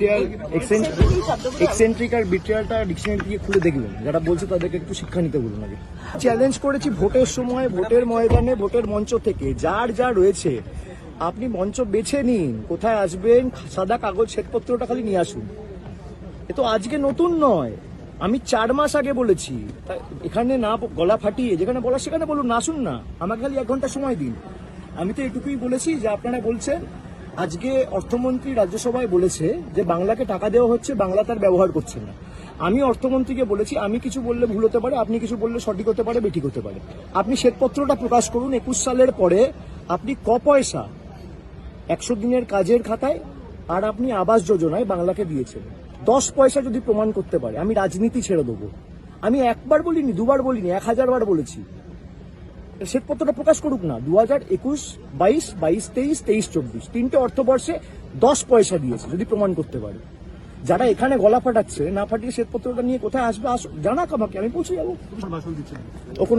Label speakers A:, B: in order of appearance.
A: Betrayal eccentric আর বিট্রিয়ালটা dictionary থেকে খুলে দেখবেন যারা বলছে তাদেরকে একটু শিক্ষা নিতে বলুন আগে। চ্যালেঞ্জ করেছি ভোটের সময়, ভোটের ময়দানে, ভোটের মঞ্চ থেকে। যার যা রয়েছে, আপনি মঞ্চ বেছে নিন। কোথায় আসবেন, সাদা কাগজ, শ্বেতপত্রটা খালি নিয়ে আসুন। এ তো আজকে নতুন নয়। আমি চার মাস আগে বলেছি। এখানে না গলা ফাটিয়ে, যেখানে বলা সেখানে বলুন, না আসুন না। আমাকে খালি এক ঘণ্টা সময় দিন। আমি তো এটুকুই বলেছি যে আপনারা বলছেন আজকে অর্থমন্ত্রী রাজ্যসভায় বলেছে যে বাংলাকে টাকা দেওয়া হচ্ছে, বাংলা তার ব্যবহার করছে না। আমি অর্থমন্ত্রীকে বলেছি, আমি কিছু বললে ভুল হতে পারে, আপনি কিছু বললে সঠিক হতে পারে, বেঠিক হতে পারে। আপনি শ্বেতপত্রটা প্রকাশ করুন, একুশ সালের পরে আপনি ক পয়সা, একশো দিনের কাজের খাতায়, আর আপনি আবাস যোজনায় বাংলাকে দিয়েছেন। দশ পয়সা যদি প্রমাণ করতে পারে, আমি রাজনীতি ছেড়ে দেবো। আমি একবার বলিনি, দুবার বলিনি, এক হাজার বার বলেছি। শ্বেতপত্রটা প্রকাশ করুক না। দু হাজার একুশ বাইশ বাইশ তেইশ তেইশ চব্বিশ। তিনটে অর্থবর্ষে দশ পয়সা দিয়েছে যদি প্রমাণ করতে পারে। যারা এখানে গলা ফাটাচ্ছে না ফাটিয়ে শ্বেতপত্রটা নিয়ে কোথায় আসবে আস জানাক আমাকে আমি পৌঁছে যাব। ও